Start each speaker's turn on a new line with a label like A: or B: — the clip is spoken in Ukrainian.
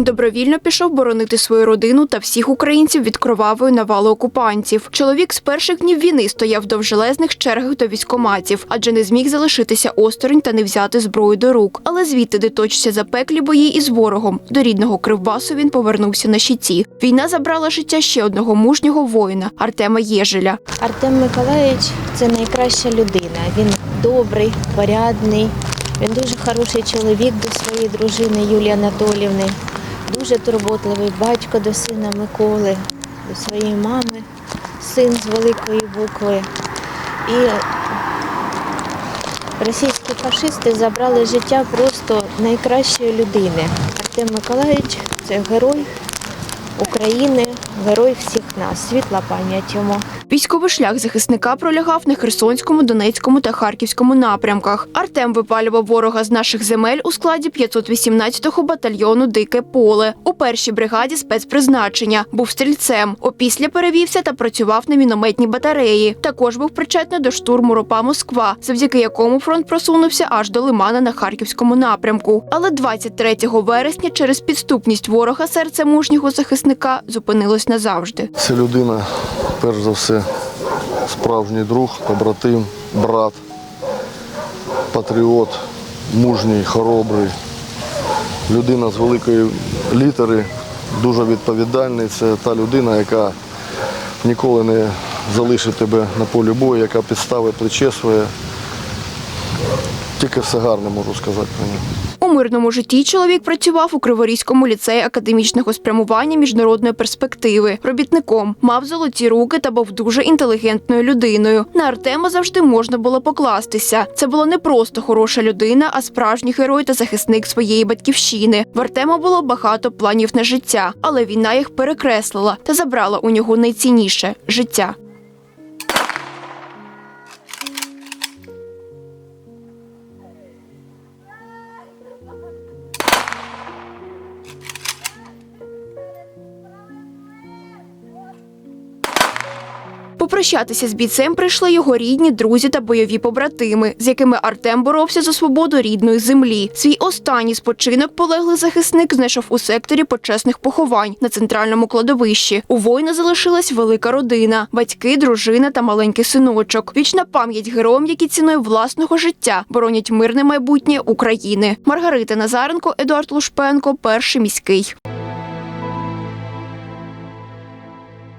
A: Він добровільно пішов боронити свою родину та всіх українців від кровавої навали окупантів. Чоловік з перших днів війни стояв в довжелезних чергах до військоматів, адже не зміг залишитися осторонь та не взяти зброю до рук. Але звідти, де точаться запеклі бої із ворогом, до рідного Кривбасу він повернувся на щиті. Війна забрала життя ще одного мужнього воїна Артема Єжеля.
B: Артем Миколаївич це найкраща людина. Він добрий, порядний. Він дуже хороший чоловік до своєї дружини Юлії Анатолівни. Дуже турботливий батько до сина Миколи, до своєї мами, син з великої букви. І російські фашисти забрали життя просто найкращої людини. Артем Миколаївич це герой України, герой всіх нас. Світла пам'ять йому.
A: Військовий шлях захисника пролягав на Херсонському, Донецькому та Харківському напрямках. Артем випалював ворога з наших земель у складі 518-го батальйону Дике поле у першій бригаді спецпризначення. Був стрільцем. Опісля перевівся та працював на мінометній батареї. Також був причетний до штурму ропа Москва, завдяки якому фронт просунувся аж до Лимана на Харківському напрямку. Але 23 вересня через підступність ворога серце мужнього захисника зупинилось назавжди.
C: Це людина, перш за все, справжній друг, побратим, брат, патріот, мужній, хоробрий. Людина з великої літери, дуже відповідальний. Це та людина, яка ніколи не залишить тебе на полі бою, яка підстави причесує. Тільки все гарне можу сказати про нього.
A: У мирному житті чоловік працював у Криворізькому ліцеї академічного спрямування міжнародної перспективи. Робітником мав золоті руки та був дуже інтелігентною людиною. На Артема завжди можна було покластися. Це була не просто хороша людина, а справжній герой та захисник своєї батьківщини. В Артема було багато планів на життя, але війна їх перекреслила та забрала у нього найцінніше життя. Попрощатися з бійцем прийшли його рідні, друзі та бойові побратими, з якими Артем боровся за свободу рідної землі. Свій останній спочинок полеглий захисник знайшов у секторі почесних поховань на центральному кладовищі. У воїна залишилась велика родина: батьки, дружина та маленький синочок. Вічна пам'ять героям, які ціною власного життя боронять мирне майбутнє України. Маргарита Назаренко, Едуард Лушпенко, перший міський.